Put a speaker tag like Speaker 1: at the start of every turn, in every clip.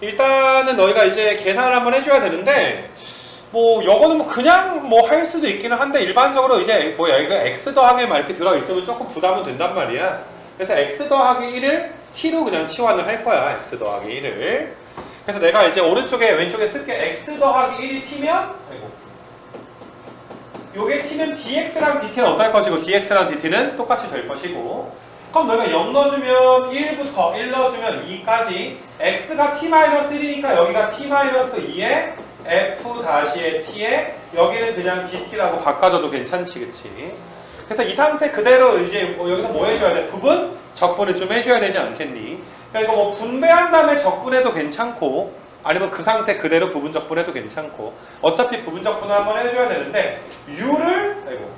Speaker 1: 일단은 너희가 이제 계산을 한번 해줘야 되는데 뭐 요거는 뭐 그냥 뭐 할 수도 있기는 한데 일반적으로 이제 뭐야 이거 x 더하기 막 이렇게 들어 있으면 조금 부담은 된단 말이야. 그래서 x 더하기 1을 t로 그냥 치환을 할 거야. x 더하기 1을. 그래서 내가 이제 오른쪽에 왼쪽에 쓸게 x 더하기 1이 t면 아이고. 요게 t면 dx랑 dt는 어떨 것이고 dx랑 dt는 똑같이 될 것이고 그럼 너희가 0 넣어주면 1부터 1 넣어주면 2까지 x가 t-1이니까 여기가 t-2에 f 다시의 t에 여기는 그냥 dt라고 바꿔줘도 괜찮지 그치 그래서 이 상태 그대로 이제 뭐 여기서 뭐 해줘야 돼? 부분? 적분을 좀 해줘야 되지 않겠니? 그러니까 이거 뭐 분배한 다음에 적분해도 괜찮고 아니면 그 상태 그대로 부분 적분해도 괜찮고 어차피 부분 적분을 한번 해줘야 되는데 u를 아이고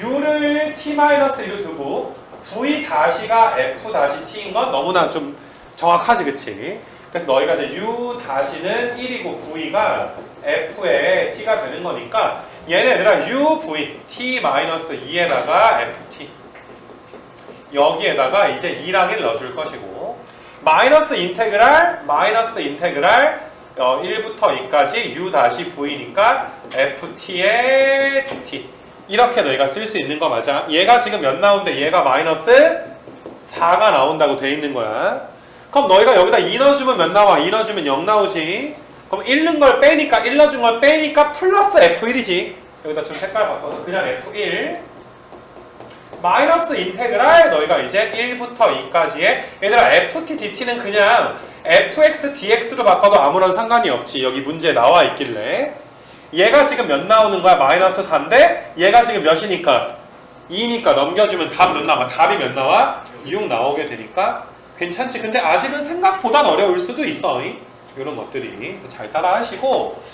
Speaker 1: u를 t-1로 두고 v 다시가 f 다시 t인 건 너무나 좀 정확하지 그치? 그래서 너희가 이제 u 다시는 1이고 v가 f에 t가 되는 거니까 얘네들아 u v t-2에다가 ft 여기에다가 이제 2랑 1 넣어줄 것이고 마이너스 인테그랄 마이너스 인테그랄 어, 1부터 2까지 u 다시 v니까 ft의 dt 이렇게 너희가 쓸 수 있는 거 맞아? 얘가 지금 몇 나오는데 얘가 마이너스 4가 나온다고 돼 있는 거야. 그럼 너희가 여기다 2 넣어주면 몇 나와? 2 넣어주면 0 나오지. 그럼 1 넣은 걸 빼니까 1 넣어준 걸 빼니까 플러스 F1이지. 여기다 좀 색깔 바꿔서 그냥 F1 마이너스 인테그랄 너희가 이제 1부터 2까지의 얘들아 FT DT는 그냥 FX DX로 바꿔도 아무런 상관이 없지. 여기 문제에 나와 있길래. 얘가 지금 몇 나오는 거야? 마이너스 4인데 얘가 지금 몇이니까? 2니까 넘겨주면 답 몇 나와? 답이 몇 나와? 6 나오게 되니까 괜찮지. 근데 아직은 생각보단 어려울 수도 있어. 이런 것들이. 잘 따라 하시고